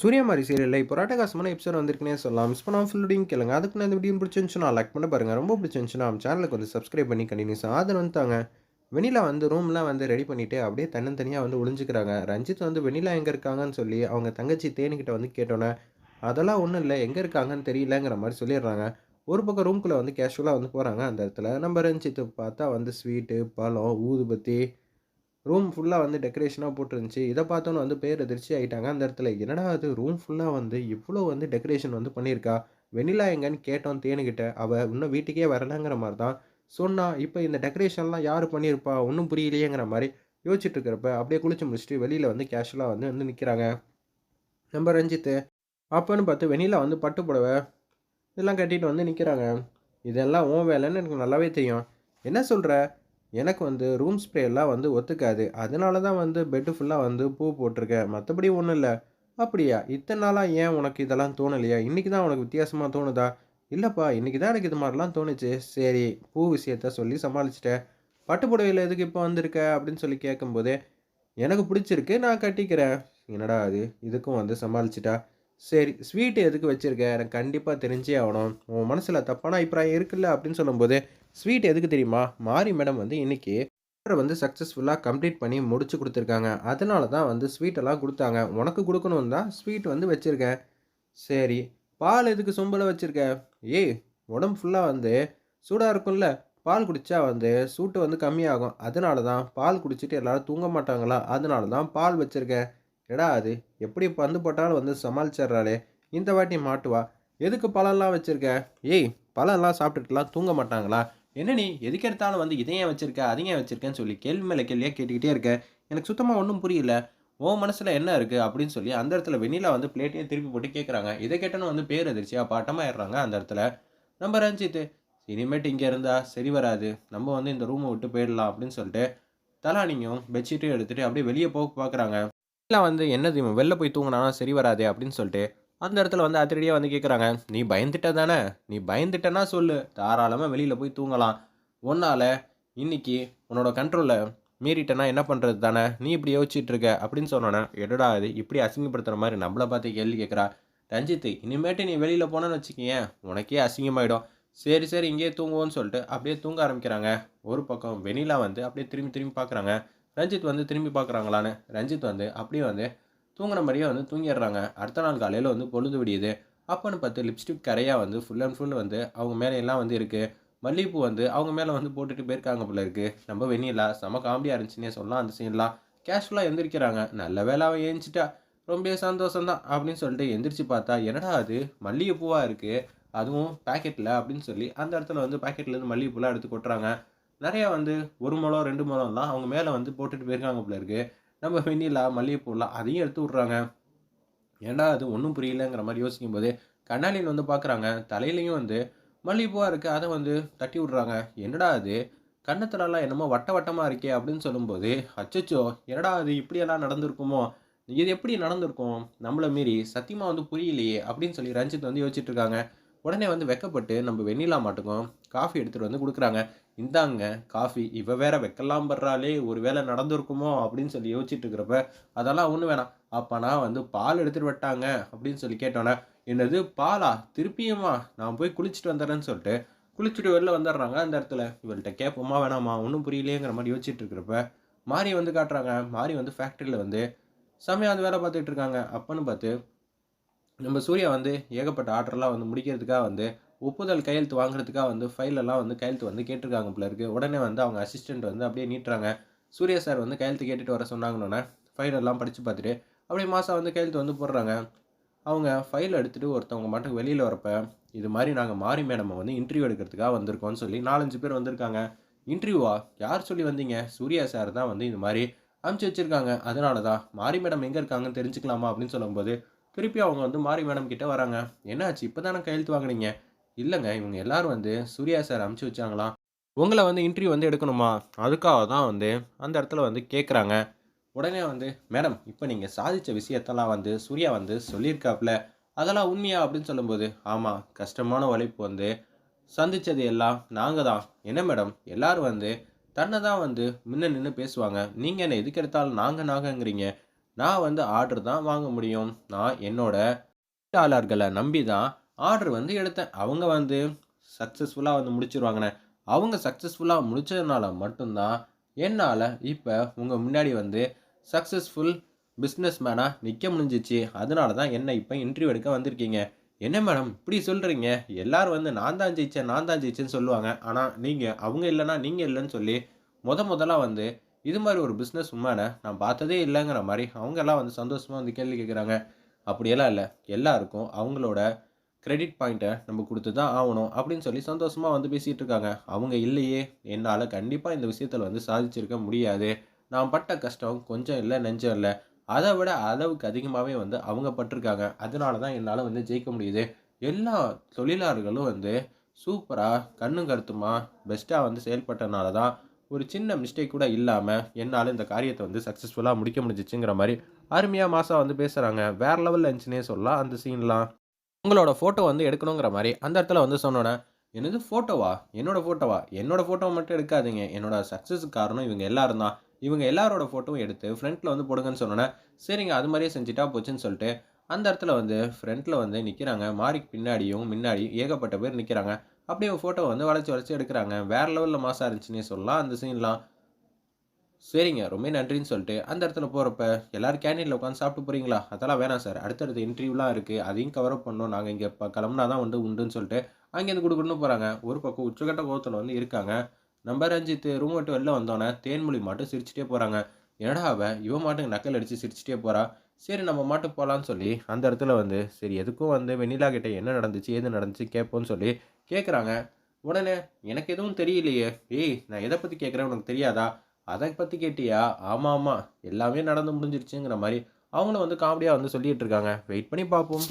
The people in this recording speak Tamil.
சூரியமாரி சீரியலில் இப்போ ராட்டகாசமான எபிசோட் வந்திருக்குனே சொல்லலாம். மிஸ் பண்ணாமல் ஃபுல்லுடையும் கேளுங்க. அதுக்கு நான் இந்த வீடியோ பிடிச்சிருந்துச்சுன்னா லைக் பண்ண பாருங்கள் ரொம்ப பிடிச்சிருந்துச்சுன்னா நம்ம சேனலுக்கு வந்து சப்ஸ்கிரைப் பண்ணி கண்டினியூஸ் ஆதரவு வந்துட்டாங்க வெண்ணிலா வந்து ரூம்லாம் வந்து ரெடி பண்ணிவிட்டு அப்படியே தன்னந்தனியாக வந்து ஒளிஞ்சுக்கிறாங்க. ரஞ்சித் வந்து வெண்ணிலா எங்கே இருக்காங்கன்னு சொல்லி அவங்க தங்கச்சி தேனிக்கிட்ட வந்து கேட்டோன்னே அதெல்லாம் ஒன்றும் இல்லை. எங்கே இருக்காங்கன்னு தெரியலங்கிற மாதிரி சொல்லிடுறாங்க. ஒரு பக்கம் ரூம்குள்ளே வந்து கேஷுவலாக வந்து போகிறாங்க அந்த இடத்துல. நம்ம ரஞ்சித்து பார்த்தா வந்து ஸ்வீட்டு பழம் ஊதுபத்தி ரூம் ஃபுல்லாக வந்து டெக்கரேஷனாக போட்டுருந்துச்சு. இதை பார்த்தோன்னு வந்து பேர் அதிர்ச்சி ஆகிட்டாங்க அந்த இடத்துல என்னடா அது ரூம் ஃபுல்லாக வந்து இவ்வளோ வந்து டெக்கரேஷன் வந்து பண்ணியிருக்கா? வெண்ணிலா எங்கன்னு கேட்டோம் தேனுக்கிட்ட அவள் இன்னும் வீட்டுக்கே வரலங்கிற மாதிரி தான் சொன்னா இப்போ இந்த டெக்கரேஷன்லாம் யார் பண்ணியிருப்பா? ஒன்றும் புரியலையேங்கிற மாதிரி யோசிச்சுட்டு இருக்கிறப்ப அப்படியே குளிச்சு முடிச்சுட்டு வெளியில் வந்து கேஷுவலாக வந்து வந்து நிற்கிறாங்க நம்ம ரஞ்சித்து அப்போன்னு பார்த்து வெண்ணிலா வந்து பட்டு புடவை இதெல்லாம் கட்டிட்டு வந்து நிற்கிறாங்க இதெல்லாம் ஓ வேலைன்னு எனக்கு நல்லாவே தெரியும். என்ன சொல்கிற எனக்கு வந்து ரூம் ஸ்ப்ரே எல்லாம் வந்து ஒத்துக்காது. அதனால தான் வந்து பெட்டு ஃபுல்லாக வந்து பூ போட்டிருக்கேன். மற்றபடி ஒன்றும் இல்லை. அப்படியா? இத்தனை நாளாக ஏன் உனக்கு இதெல்லாம் தோணலையா? இன்றைக்கி தான் உனக்கு வித்தியாசமாக தோணுதா? இல்லைப்பா இன்றைக்கி தான் எனக்கு இது மாதிரிலாம் தோணுச்சு. சரி பூ விஷயத்த சொல்லி சமாளிச்சிட்டேன். பட்டு புடவையில் எதுக்கு இப்போ வந்திருக்க? அப்படின்னு சொல்லி கேட்கும்போதே எனக்கு பிடிச்சிருக்கு நான் கட்டிக்கிறேன். என்னடா அது? இதுக்கும் வந்து சமாளிச்சிட்டா? சரி ஸ்வீட்டு எதுக்கு வச்சுருக்க? எனக்கு கண்டிப்பாக தெரிஞ்சே ஆகணும். உன் மனசில் தப்பான அபிப்பிராயம் இருக்குல்ல அப்படின்னு சொல்லும்போது ஸ்வீட் எதுக்கு தெரியுமா? மாரி மேடம் வந்து இன்றைக்கி வந்து சக்ஸஸ்ஃபுல்லாக கம்ப்ளீட் பண்ணி முடிச்சு கொடுத்துருக்காங்க. அதனால தான் வந்து ஸ்வீட்டெல்லாம் கொடுத்தாங்க. உனக்கு கொடுக்கணும் தான் ஸ்வீட் வந்து வச்சுருக்கேன் சரி பால் எதுக்கு சொம்பில் வச்சுருக்க? ஏய் உடம்பு ஃபுல்லாக வந்து சூடாக இருக்கும்ல. பால் குடித்தா வந்து சூட்டு வந்து கம்மியாகும். அதனால தான் பால் குடிச்சிட்டு எல்லோரும் தூங்க மாட்டாங்களா? அதனால தான் பால் வச்சுருக்கேன் எடா அது? எப்படி பந்து போட்டாலும் வந்து சமாளிச்சிட்றாளே. இந்த வாட்டி மாட்டுவா. எதுக்கு பழம்லாம் வச்சுருக்க? ஏய் பழம்லாம் சாப்பிட்டுட்டுலாம் தூங்க மாட்டாங்களா? என்ன நீ? எதுக்கு எடுத்தாலும் வந்து இதையும் வச்சுருக்க அதையும் வச்சுருக்கேன்னு சொல்லி கேள்வி மேலே கேள்வியாக கேட்டுக்கிட்டே இருக்க. எனக்கு சுத்தமாக ஒன்றும் புரியல. ஓ மனசில் என்ன இருக்குது அப்படின்னு சொல்லி அந்த இடத்துல வெண்ணிலா வந்து பிளேட்டையும் திருப்பி போட்டு கேட்குறாங்க இதை கேட்டனும் வந்து பேர் அதிர்ச்சியாக பாட்டமாயிடுறாங்க அந்த இடத்துல. நம்ம ரஞ்சித்து இனிமேட்டு இங்கே இருந்தால் சரி வராது. நம்ம வந்து இந்த ரூமை விட்டு போயிடலாம் அப்படின்னு சொல்லிட்டு தலானியும் பெட்ஷீட்டையும் எடுத்துகிட்டு அப்படியே வெளியே போக பார்க்குறாங்க. இல்லை வந்து என்னது இவன் வெளில போய் தூங்கினானா? சரி வராது அப்படின்னு சொல்லிட்டு அந்த இடத்துல வந்து அதிரடியாக வந்து கேட்குறாங்க நீ பயந்துட்ட தானே? நீ பயந்துட்டனா சொல்லு. தாராளமாக வெளியில் போய் தூங்கலாம். ஒன்றால் இன்னைக்கு உன்னோட கண்ட்ரோலில் மீறிட்டனா என்ன பண்ணுறது தானே? நீ இப்படி யோசிச்சுட்டு இருக்க அப்படின்னு சொன்னோன்னா எடுடா இது? இப்படி அசிங்கப்படுத்துகிற மாதிரி நம்மளை பார்த்து கேள்வி கேட்குறா ரஞ்சித் இனிமேட்டு நீ வெளியில் போனேன்னு வச்சுக்கேன் உனக்கே அசிங்கமாயிடும். சரி சரி இங்கேயே தூங்குவோன்னு சொல்லிட்டு அப்படியே தூங்க ஆரம்பிக்கிறாங்க. ஒரு பக்கம் வெனிலா வந்து அப்படியே திரும்பி திரும்பி பார்க்குறாங்க. ரஞ்சித் வந்து திரும்பி பார்க்குறாங்களான்னு ரஞ்சித் வந்து அப்படியே வந்து தூங்குற மாதிரியே வந்து தூங்கிடுறாங்க. அடுத்த நாள் காலையில் வந்து பொழுது விடியுது. அப்போன்னு பார்த்து லிப்ஸ்டிக் கரையாக வந்து ஃபுல் அண்ட் ஃபுல் வந்து அவங்க மேலே எல்லாம் வந்து இருக்குது மல்லிகைப்பூ வந்து அவங்க மேலே வந்து போட்டுட்டு போயிருக்காங்க போல இருக்குது நம்ம வெண்ணிலா செம காமெடியாக இருந்துச்சுன்னே சொல்லலாம். அந்த சீன்லாம் கேஷுவலாக எந்திரிக்கிறாங்க. நல்ல வேலை அவன் ஏஞ்சிட்டா. ரொம்ப சந்தோஷம் தான் அப்படின்னு சொல்லிட்டு எந்திரிச்சு பார்த்தா என்னடா அது? மல்லிகைப்பூவாக இருக்குது அதுவும் பேக்கெட்டில் அப்படின்னு சொல்லி அந்த இடத்துல வந்து பேக்கெட்லேருந்து மல்லிகைப்பூலாம் எடுத்து கொட்டுறாங்க. நிறையா வந்து ஒரு முளம் ரெண்டு முளம்லாம் அவங்க மேலே வந்து போட்டுட்டு போயிருக்காங்க போல இருக்குது நம்ம வெண்ணிலா மல்லிகைப்பூலாம் அதையும் எடுத்து விட்றாங்க. ஏன்னா அது ஒன்றும் புரியலங்கிற மாதிரி யோசிக்கும் போது கண்ணாடியில் வந்து பார்க்குறாங்க தலையிலையும் வந்து மல்லிகைப்பூவாக இருக்குது அதை வந்து தட்டி விட்றாங்க. என்னடா அது? கண்ணத்துலலாம் என்னமோ வட்ட வட்டமாக இருக்கே அப்படின்னு சொல்லும்போது அச்சச்சோ என்னடா அது இப்படியெல்லாம் நடந்திருக்குமோ? இது எப்படி நடந்திருக்கும்? நம்மளை மீறி சத்தியமாக வந்து புரியலையே அப்படின்னு சொல்லி ரஞ்சித் வந்து யோசிச்சுட்டு இருக்காங்க. உடனே வந்து வெக்கப்பட்டு நம்ம வெண்ணிலா மாட்டுக்கும் காஃபி எடுத்துகிட்டு வந்து கொடுக்குறாங்க. இந்தாங்க காஃபி இவ வேற வைக்கலாம் படுறாளே ஒரு வேளை நடந்திருக்குமோ அப்படின்னு சொல்லி யோசிச்சுட்டு இருக்கிறப்ப அதெல்லாம் ஒன்றும் வேணாம். அப்போனா வந்து பால் எடுத்துகிட்டு விட்டாங்க அப்படின்னு சொல்லி கேட்டோன்னே என்னது பாலா? திருப்பியுமா? நான் போய் குளிச்சுட்டு வந்துடுறேன்னு சொல்லிட்டு குளிச்சுட்டு வெளில வந்துடுறாங்க அந்த இடத்துல. இவள்கிட்ட கேட்போமா வேணாமா? ஒன்றும் புரியலையேங்கிற மாதிரி யோசிச்சுட்டு இருக்கிறப்ப மாறி வந்து காட்டுறாங்க. மாறி வந்து ஃபேக்ட்ரியில் வந்து செம்மையாக வந்து வேலை பார்த்துட்டு இருக்காங்க. அப்பன்னு பார்த்து நம்ம சூர்யா வந்து ஏகப்பட்ட ஆர்டர்லாம் வந்து முடிக்கிறதுக்காக வந்து ஒப்புதல் கையெழுத்து வாங்குறதுக்காக வந்து ஃபைலெல்லாம் வந்து கையெழுத்து வந்து கேட்டிருக்காங்க போல இருக்குது உடனே வந்து அவங்க அசிஸ்டண்ட் வந்து அப்படியே நீட்டுறாங்க. சூர்யா சார் வந்து கையெழுத்து கேட்டுட்டு வர சொன்னாங்கன்னொன்னே ஃபைலெல்லாம் படித்து பார்த்துட்டு அப்படியே மாதம் வந்து கையெழுத்து வந்து போடுறாங்க. அவங்க ஃபைல் எடுத்துகிட்டு ஒருத்தவங்க மட்டும் வெளியில் வரப்ப இது மாதிரி நாங்கள் மாறி மேடம் வந்து இன்டர்வியூ எடுக்கிறதுக்காக வந்திருக்கோம்னு சொல்லி நாலஞ்சு பேர் வந்திருக்காங்க. இன்டர்வியூவா யார் சொல்லி வந்தீங்க? சூர்யா சார் தான் வந்து இது மாதிரி அனுப்பிச்சி வச்சுருக்காங்க. அதனால தான் மாரி மேடம் எங்கே இருக்காங்கன்னு தெரிஞ்சுக்கலாமா அப்படின்னு சொல்லும்போது திருப்பி அவங்க வந்து மாரி மேடம் கிட்டே வராங்க. என்னாச்சு? இப்போ தானே கையெழுத்து வாங்கினீங்க? இல்லைங்க இவங்க எல்லாரும் வந்து சூர்யா சார் அமுச்சு வச்சாங்களாம் உங்களை வந்து இன்டர்வியூ வந்து எடுக்கணுமா? அதுக்காக தான் வந்து அந்த இடத்துல வந்து கேட்குறாங்க உடனே வந்து மேடம் இப்போ நீங்கள் சாதித்த விஷயத்தெல்லாம் வந்து சூர்யா வந்து சொல்லியிருக்காப்புல அதெல்லாம் உண்மையா? அப்படின்னு சொல்லும்போது ஆமாம் கஷ்டமான உழைப்பு வந்து சந்தித்தது எல்லாம் நாங்கள் தான். என்ன மேடம்? எல்லோரும் வந்து தன்னை தான் வந்து முன்ன நின்று பேசுவாங்க. நீங்கள் என்ன எதுக்கு எடுத்தாலும் நாங்கள் நாங்கங்கிறீங்க நான் வந்து ஆர்டர் தான் வாங்க முடியும். நான் என்னோட தொழிலாளர்களை நம்பி தான் ஆர்டர் வந்து எடுத்தேன். அவங்க வந்து சக்ஸஸ்ஃபுல்லாக வந்து முடிச்சிருவாங்கண்ணே அவங்க சக்ஸஸ்ஃபுல்லாக முடிச்சதுனால மட்டும்தான் என்னால் இப்போ உங்கள் முன்னாடி வந்து சக்ஸஸ்ஃபுல் பிஸ்னஸ் மேனாக நிற்க முடிஞ்சிச்சு. அதனால தான் என்னை இப்போ இன்டர்வியூ எடுக்க வந்திருக்கீங்க. என்ன மேடம் இப்படி சொல்கிறீங்க எல்லாரும் வந்து நான் தான் ஜெயிச்சேன் நான் தான் ஜெயிச்சேன்னு சொல்லுவாங்க. ஆனால் நீங்கள் அவங்க இல்லைன்னா நீங்கள் இல்லைன்னு சொல்லி முத முதலாக வந்து இது மாதிரி ஒரு பிஸ்னஸ் உண்மையான நான் பார்த்ததே இல்லைங்கிற மாதிரி அவங்கெல்லாம் வந்து சந்தோஷமாக வந்து கேள்வி கேட்குறாங்க. அப்படியெல்லாம் இல்லை. எல்லாருக்கும் அவங்களோட கிரெடிட் பாயிண்ட்டை நம்ம கொடுத்து தான் ஆகணும் அப்படின்னு சொல்லி சந்தோஷமாக வந்து பேசிகிட்டு இருக்காங்க. அவங்க இல்லையே. என்னால் கண்டிப்பாக இந்த விஷயத்தில் வந்து சாதிச்சிருக்க முடியாது. நான் பட்ட கஷ்டம் கொஞ்சம் இல்லை நெஞ்சம் இல்லை. அதை விட அளவுக்கு அதிகமாகவே வந்து அவங்க பட்டிருக்காங்க. அதனால தான் என்னால் வந்து ஜெயிக்க முடியுது. எல்லா தொழிலாளர்களும் வந்து சூப்பராக கண்ணும் கருத்துமாக பெஸ்ட்டாக வந்து செயல்பட்டனால தான் ஒரு சின்ன மிஸ்டேக் கூட இல்லாமல் என்னால் இந்த காரியத்தை வந்து சக்ஸஸ்ஃபுல்லாக முடிக்க முடிஞ்சிச்சுங்கிற மாதிரி அருமையாக மாதம் வந்து பேசுகிறாங்க வேறு லெவலில் இருந்துச்சுன்னே சொல்லலாம். அந்த சீன்லாம் உங்களோட ஃபோட்டோ வந்து எடுக்கணுங்கிற மாதிரி அந்த இடத்துல வந்து சொன்னோன்னே என்னது ஃபோட்டோவா என்னோடய ஃபோட்டோவா என்னோட ஃபோட்டோவை மட்டும் எடுக்காதீங்க. என்னோட சக்ஸஸுக்கு காரணம் இவங்க எல்லாரும் தான். இவங்க எல்லாரோட ஃபோட்டோவும் எடுத்து ஃப்ரண்ட்டில் வந்து போடுங்கன்னு சொன்னோன்னே சரிங்க அது மாதிரியே செஞ்சுட்டா போச்சுன்னு சொல்லிட்டு அந்த இடத்துல வந்து ஃப்ரண்ட்டில் வந்து நிற்கிறாங்க மாரிக்கு பின்னாடியும் முன்னாடி ஏகப்பட்ட பேர் நிற்கிறாங்க அப்படியே ஃபோட்டோ வந்து வளைச்சி வளைச்சி எடுக்கிறாங்க. வேறு லெவலில் மாசாக இருந்துச்சுன்னே சொல்லலாம். அந்த சீன்லாம் சரிங்க. ரொம்ப நன்றின்னு சொல்லிட்டு அந்த இடத்துல போகிறப்ப எல்லோரும் கேண்டீனில் உட்காந்து சாப்பிட்டு போகிறீங்களா அதெல்லாம் வேணாம் சார் அடுத்தடுத்த இன்டர்வியூலாம் இருக்குது அதையும் கவர் பண்ணோம் நாங்கள் இங்கே இப்போ கிளம்புனா தான் வந்து உண்டுன்னு சொல்லிட்டு அங்கேருந்து கொடுக்கணுன்னு போகிறாங்க ஒரு பக்கம் உச்சகட்ட கோபத்தில் வந்து இருக்காங்க. நம்ம ரஞ்சித் ரூம் விட்டு வெளில வந்தோன்னே தேன்மொழி மட்டும் சிரிச்சிட்டே போகிறாங்க என்னடா அவ இவன் மாட்டுக்கு நக்கல் அடித்து சிரிச்சிட்டே போகிறா சரி நம்ம மாட்டு போகலான்னு சொல்லி அந்த இடத்துல வந்து சரி எதுக்கும் வந்து வெண்ணிலா கிட்டே என்ன நடந்துச்சு ஏது நடந்துச்சு கேட்போன்னு சொல்லி கேட்குறாங்க உடனே எனக்கு எதுவும் தெரியலையே. ஏய் நான் எதை பற்றி கேட்குறேன் உனக்கு தெரியாதா? அதை பற்றி கேட்டியா? ஆமாம் ஆமாம் எல்லாமே நடந்து முடிஞ்சிருச்சுங்கிற மாதிரி. அவங்களும் வந்து காமெடியாக வந்து சொல்லிகிட்டு இருக்காங்க. வெயிட் பண்ணி பார்ப்போம்